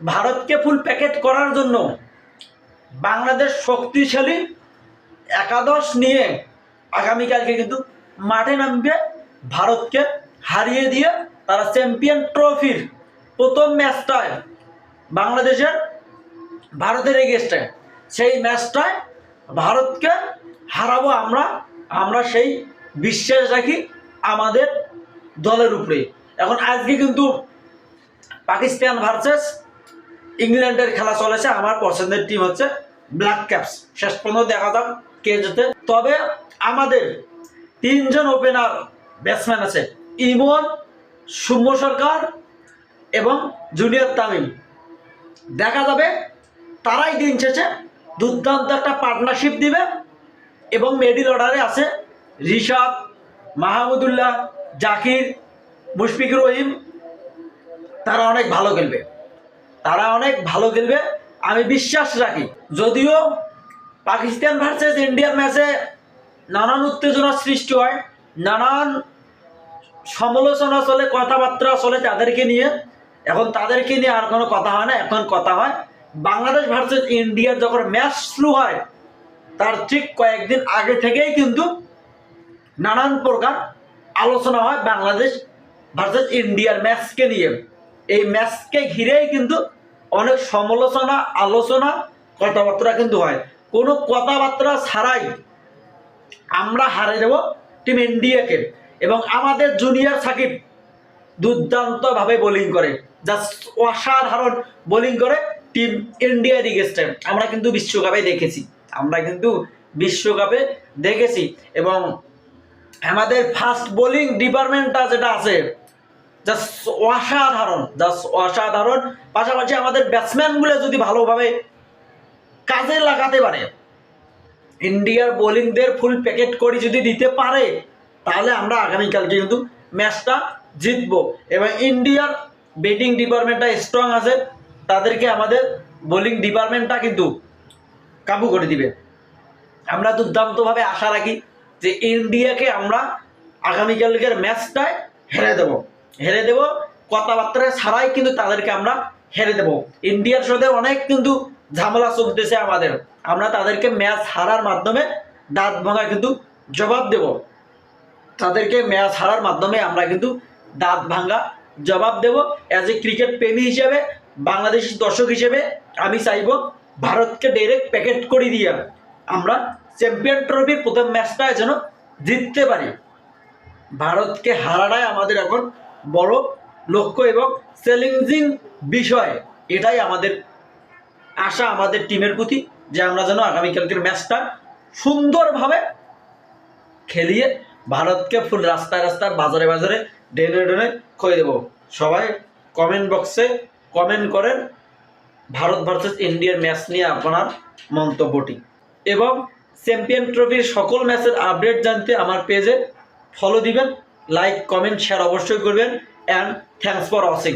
ভারতকে ফুল প্যাকেট করার জন্য বাংলাদেশ শক্তিশালী একাদশ নিয়ে আগামীকালকে কিন্তু মাঠে নামবে ভারতকে হারিয়ে দিয়ে তারা চ্যাম্পিয়ন ট্রফির প্রথম ম্যাচটায় বাংলাদেশের ভারতের এগেস্টে সেই ম্যাচটায় ভারতকে হারাবো আমরা আমরা সেই বিশ্বাস রাখি আমাদের দলের উপরে এখন আজকে কিন্তু পাকিস্তান ভার্সেস ইংল্যান্ডের খেলা চলেছে, আমার পছন্দের টিম হচ্ছে ব্ল্যাক ক্যাপস শেষ পর্যন্ত দেখা যাক কে যেতে তবে আমাদের তিনজন ওপেনার ব্যাটসম্যান আছে, ইমন সৌম্য সরকার এবং জুনিয়র তামিম। দেখা যাবে তারাই দিন শেষে দুর্দান্ত একটা পার্টনারশিপ দিবে এবং মেডিল অর্ডারে আছে রিশাদ মাহমুদুল্লাহ জাকির মুশফিক রহিম। তারা অনেক ভালো খেলবে। তারা অনেক ভালো খেলবে, আমি বিশ্বাস রাখি। যদিও পাকিস্তান ভার্সেস ইন্ডিয়ার ম্যাচে নানান উত্তেজনার সৃষ্টি হয়, নানান সমালোচনা চলে, কথাবার্তা চলে তাদেরকে নিয়ে। এখন তাদেরকে নিয়ে আর কোনো কথা হয় না, এখন কথা হয় বাংলাদেশ ভার্সেস ইন্ডিয়ার যখন ম্যাচ শুরু হয়, তার ঠিক কয়েকদিন আগে থেকেই কিন্তু নানান প্রকার আলোচনা হয় বাংলাদেশ ভার্সেস ইন্ডিয়ার ম্যাচকে নিয়ে। এই ম্যাচকে ঘিরেই কিন্তু অনেক সমালোচনা, আলোচনা, কথাবার্তা কিন্তু হয়। কোনো কথাবার্তা ছাড়াই আমরা হারে দেব টিম ইন্ডিয়াকে এবং আমাদের জুনিয়র সাকিব দুর্দান্তভাবে বোলিং করে যা অসাধারণ বোলিং করে টিম ইন্ডিয়ার এগেস্টে আমরা কিন্তু বিশ্বকাপে দেখেছি, আমরা কিন্তু বিশ্বকাপে দেখেছি এবং আমাদের ফাস্ট বোলিং ডিপার্টমেন্টটা যেটা আছে অসাধারণ অসাধারণ। পাশাপাশি আমাদের ব্যাটসম্যানগুলো যদি ভালোভাবে কাজে লাগাতে পারে ইন্ডিয়ার বোলিংদের ফুল প্যাকেট করে যদি দিতে পারে, তাহলে আমরা আগামীকালকে কিন্তু ম্যাচটা জিতবো। এবং ইন্ডিয়ার ব্যাটিং ডিপার্টমেন্টটা স্ট্রং আছে, তাদেরকে আমাদের বোলিং ডিপার্টমেন্টটা কিন্তু কাবু করে দিবে। আমরা দুর্দান্তভাবে আশা রাখি যে ইন্ডিয়াকে আমরা আগামীকালকের ম্যাচটায় হেরে দেব। হেরে দেব, কথাবার্তা ছাড়াই কিন্তু তাদেরকে আমরা হেরে দেব। ইন্ডিয়ার সাথে অনেক কিন্তু ঝামেলা চলতেছে আমাদের। আমরা তাদেরকে ম্যাচ হারার মাধ্যমে দাঁত ভাঙা কিন্তু জবাব দেব। তাদেরকে ম্যাচ হারার মাধ্যমে আমরা কিন্তু দাঁত ভাঙা জবাব দেব। অ্যাজ এ ক্রিকেট প্রেমী হিসেবে, বাংলাদেশি দর্শক হিসেবে, আমি চাইব ভারতকে ডাইরেক্ট প্যাকেট করে দিয়ে আমরা চ্যাম্পিয়ন ট্রফির প্রথম ম্যাচটা যেন জিততে পারি। ভারতকে হারাটাই আমাদের এখন বড় লক্ষ্য এবং চ্যালেঞ্জিং বিষয়। এটাই আমাদের আশা, আমাদের টিমের প্রতি যে আমরা যেন আগামীকালকের ম্যাচটা সুন্দরভাবে খেলিয়ে ভারতকে ফুল রাস্তায় রাস্তায় বাজারে বাজারে ডেনে ডেনে খুঁজে দেব। সবাই কমেন্ট বক্সে কমেন্ট করেন ভারত ভার্সেস ইন্ডিয়ার ম্যাচ নিয়ে আপনার মন্তব্যটি। এবং চ্যাম্পিয়ন ট্রফির সকল ম্যাচের আপডেট জানতে আমার পেজে ফলো দিবেন। লাইক কমেন্ট শেয়ার অবশ্যই করবেন অ্যান্ড থ্যাংকস ফর ওয়াচিং